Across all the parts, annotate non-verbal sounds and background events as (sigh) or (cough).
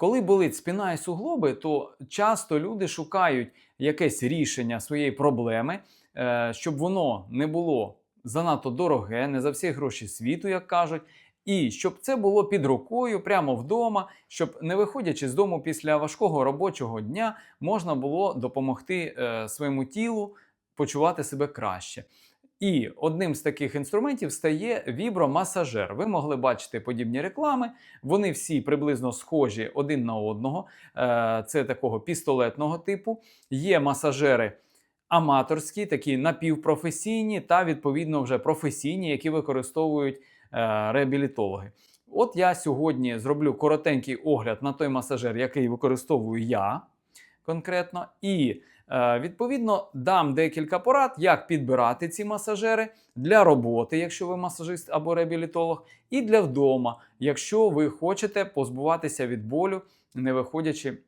Коли болить спина і суглоби, то часто люди шукають якесь рішення своєї проблеми, е, щоб воно не було занадто дороге, не за всі гроші світу, як кажуть. І щоб це було під рукою прямо вдома, щоб не виходячи з дому після важкого робочого дня, можна було допомогти е, своєму тілу почувати себе краще. І одним з таких інструментів стає вібромасажер. Ви могли бачити подібні реклами. Вони всі приблизно схожі один на одного. Е, Це такого пістолетного типу. Є масажери аматорські, такі напівпрофесійні та відповідно вже професійні, які використовують е, реабілітологи. От я сьогодні зроблю коротенький огляд на той масажер, який використовую я конкретно, і відповідно дам декілька порад, як підбирати ці масажери для роботи, якщо ви масажист або реабілітолог, і для вдома, якщо ви хочете позбуватися від болю, не виходячи.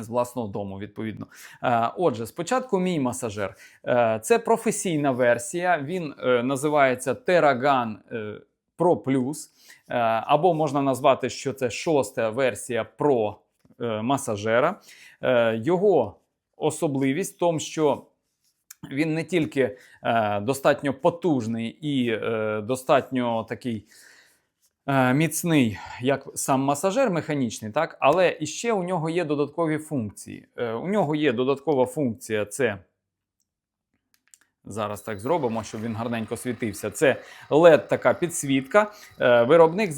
З власного дому, відповідно. Е, Отже, спочатку мій масажер. Е, Це професійна версія. Він е, називається Terragan е, Pro Plus. Е, Або можна назвати, що це шоста версія е, масажера. Е, Його особливість в тому, що він не тільки е, достатньо потужний і е, достатньо такий е, міцний, як сам масажер механічний, так? але іще у нього є додаткові функції. Е, у нього є додаткова функція це. Зараз так зробимо, щоб він гарненько світився. Це LED така підсвітка. Е, Виробник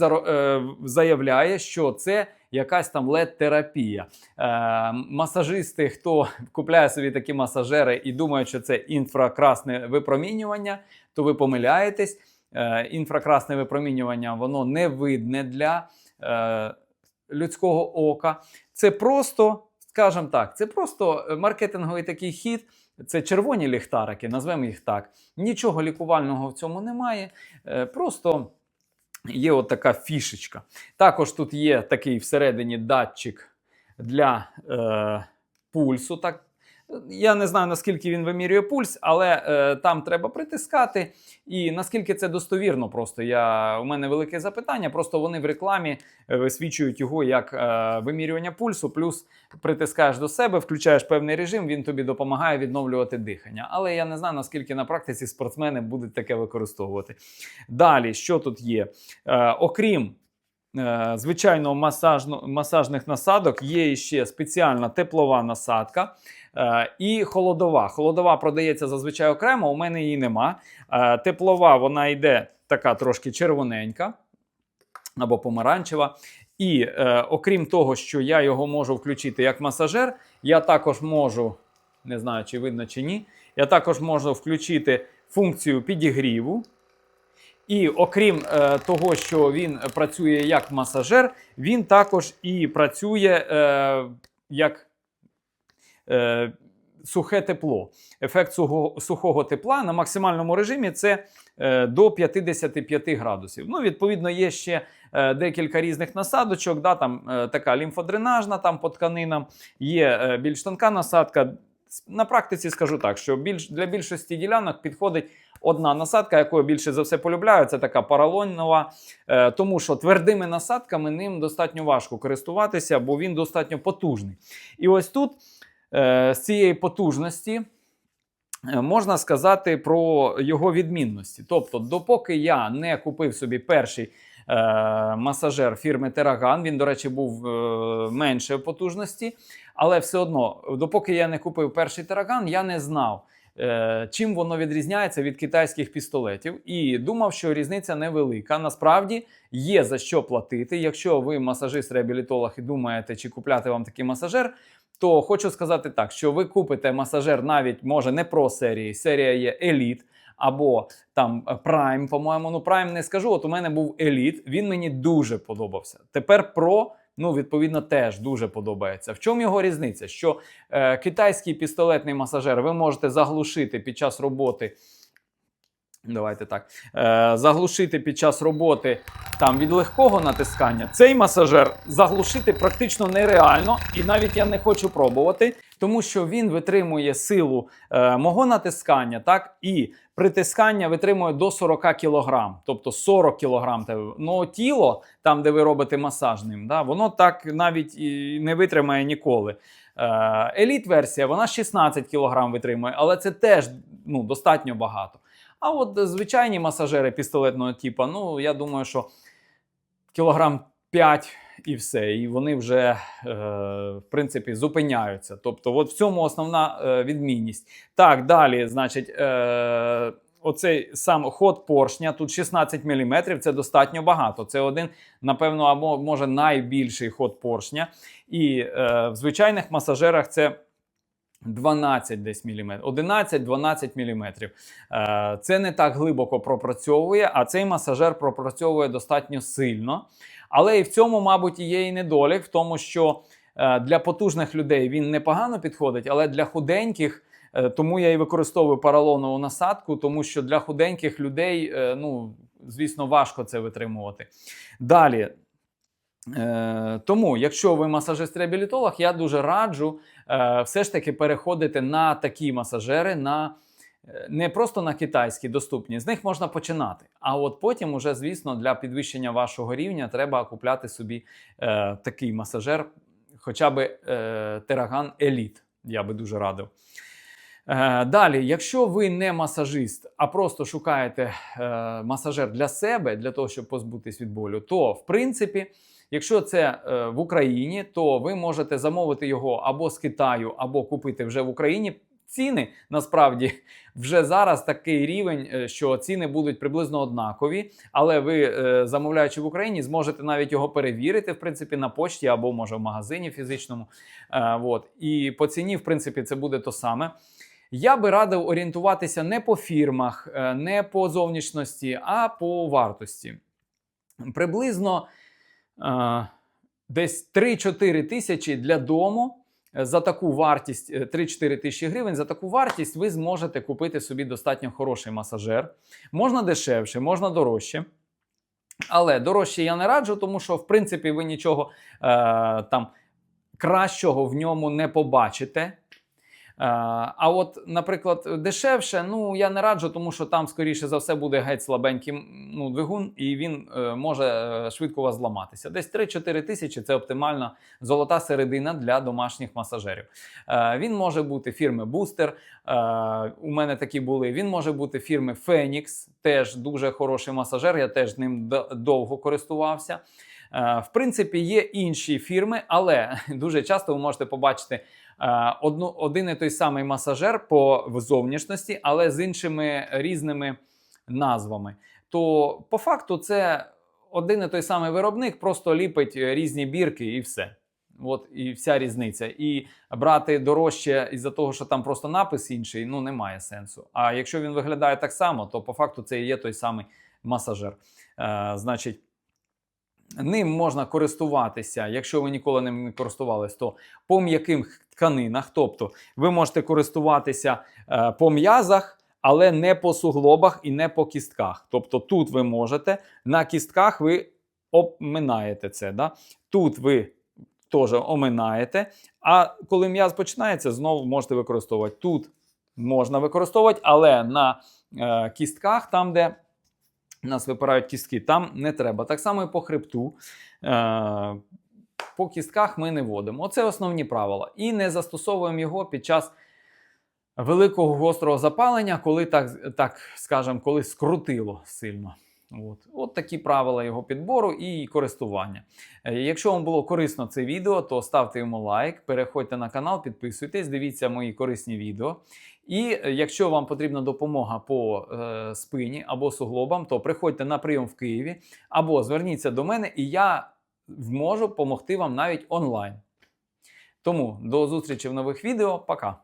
заявляє, що це якась там LED-терапія. Е, Масажисти, хто купляє собі такі масажери і думає, що це інфракрасне випромінювання, то ви помиляєтесь. Е, Інфракрасне випромінювання воно не видне для е, людського ока. Це просто, скажімо так, це просто маркетинговий такий хід. Це червоні ліхтарики, назвемо їх так. Нічого лікувального в цьому немає. Е, Просто є от така фішечка. Також тут є такий всередині датчик для е, пульсу. Так. Я не знаю, наскільки він вимірює пульс, але е, там треба притискати. І наскільки це достовірно, просто я, у мене велике запитання. Просто вони в рекламі е, висвічують його як е, вимірювання пульсу, плюс притискаєш до себе, включаєш певний режим, він тобі допомагає відновлювати дихання. Але я не знаю, наскільки на практиці спортсмени будуть таке використовувати. Далі, що тут є? Е, окрім звичайного масажно, масажних насадок, є ще спеціальна теплова насадка. Е, І холодова. Холодова продається зазвичай окремо, у мене її нема. Е, Теплова вона йде така трошки червоненька або помаранчева. І е, окрім того, що я його можу включити як масажер, я також можу, не знаю, чи видно чи ні, я також можу включити функцію підігріву. І окрім е, того, що він працює як масажер, він також і працює е, як е, сухе тепло. Ефект сухого, сухого тепла на максимальному режимі це е, до 55 градусів. Ну, відповідно, є ще е, декілька різних насадочок. Да, там е, така лімфодренажна там по тканинам, є е, більш тонка насадка. На практиці скажу так, що більш, для більшості ділянок підходить одна насадка, якою більше за все полюбляю, це така паралонова, е, тому що твердими насадками ним достатньо важко користуватися, бо він достатньо потужний. І ось тут е, з цієї потужності е, можна сказати про його відмінності. Тобто, допоки я не купив собі перший масажер фірми Terragan, він, до речі, був е, менше в потужності, але все одно, допоки я не купив перший Terragan, я не знав. Е, Чим воно відрізняється від китайських пістолетів, і думав, що різниця невелика. Насправді є за що платити. Якщо ви масажист-реабілітолог і думаєте, чи купляти вам такий масажер, то хочу сказати так, що ви купите масажер навіть може не про серії, серія є Elite або там е, Prime, по-моєму. Ну, Prime не скажу. От у мене був Elite, він мені дуже подобався. Тепер Pro, ну, відповідно, теж дуже подобається. В чому його різниця? Що е, китайський пістолетний масажер ви можете заглушити під час роботи. Давайте так. Е, заглушити під час роботи там від легкого натискання. Цей масажер заглушити практично нереально, і навіть я не хочу пробувати, тому що він витримує силу е, мого натискання, так і притискання витримує до 40 кг, тобто 40 кг. Ну тіло, там де ви робите масаж ним, да, воно так навіть і не витримає ніколи. Еліт версія вона 16 кг витримує, але це теж ну, достатньо багато. А от е, звичайні масажери пістолетного типу, ну я думаю, що кілограм 5 і все. І вони вже е, в принципі зупиняються. Тобто, от в цьому основна е, відмінність. Так, далі, значить. Е, Оцей сам ход поршня, тут 16 мм, це достатньо багато. Це один, напевно, або може найбільший ход поршня. І е, в звичайних масажерах це 12 десь міліметрів, 11-12 міліметрів. Е, Це не так глибоко пропрацьовує, а цей масажер пропрацьовує достатньо сильно. Але і в цьому, мабуть, є і недолік, в тому, що е, для потужних людей він непогано підходить, але для худеньких. е, Тому я і використовую поролонову насадку, тому що для худеньких людей, ну, звісно, важко це витримувати. Далі. Е, Тому, якщо ви масажист-реабілітолог, я дуже раджу е, все ж таки переходити на такі масажери, на е, не просто на китайські доступні, з них можна починати. А от потім, уже, звісно, для підвищення вашого рівня треба купляти собі е, такий масажер, хоча б е, Тераган Еліт. Я би дуже радив. Е, Далі, якщо ви не масажист, а просто шукаєте е, масажер для себе, для того, щоб позбутись від болю, то в принципі, якщо це е, в Україні, то ви можете замовити його або з Китаю, або купити вже в Україні. Ціни насправді (laughs) вже зараз такий рівень, що ціни будуть приблизно однакові, але ви, замовляючи в Україні, зможете навіть його перевірити, в принципі, на почті або може в магазині фізичному. Е. І по ціні, в принципі, це буде то саме. Я би радив орієнтуватися не по фірмах, е, не по зовнішності, а по вартості. Приблизно е, десь 3-4 тисячі для дому. е, За таку вартість е, 3-4 тисячі гривень, за таку вартість ви зможете купити собі достатньо хороший масажер. Можна дешевше, можна дорожче. Але дорожче я не раджу, тому що, в принципі, ви нічого е, там кращого в ньому не побачите. Е, А от, наприклад, дешевше, ну я не раджу, тому що там, скоріше за все, буде геть слабенький ну, двигун, і він е, може е, швидко у вас зламатися. Десь 3-4 тисячі це оптимальна золота середина для домашніх масажерів. Він може бути фірми Booster, У мене такі були. Він може бути фірми Phoenix, теж дуже хороший масажер. Я теж ним довго користувався. В принципі, є інші фірми, але (laughs) дуже часто ви можете побачити одну, один і той самий масажер по зовнішності, але з іншими різними назвами. То по факту це один і той самий виробник, просто ліпить різні бірки і все. От і вся різниця. І брати дорожче із-за того, що там просто напис інший, ну немає сенсу. А якщо він виглядає так само, то по факту це і є той самий масажер. Е, значить, Ним можна користуватися, якщо ви ніколи ним не користувались, то по м'яких тканинах. Тобто ви можете користуватися е, по м'язах, але не по суглобах і не по кістках. Тобто тут ви можете, на кістках ви обминаєте це. Да? Тут ви теж оминаєте. А коли м'яз починається, знову можете використовувати. Тут можна використовувати, але на е, кістках, там, де нас випирають кістки, там не треба. Так само і по хребту. Е, по кістках ми не водимо. Оце основні правила. І не застосовуємо його під час великого гострого запалення, коли так, так скажемо, коли скрутило сильно. От. От такі правила його підбору і користування. Е, Якщо вам було корисно це відео, то ставте йому лайк, переходьте на канал, підписуйтесь, дивіться мої корисні відео. І е, якщо вам потрібна допомога по е, спині або суглобам, то приходьте на прийом в Києві або зверніться до мене, і я можу допомогти вам навіть онлайн. Тому до зустрічі в нових відео. Пока!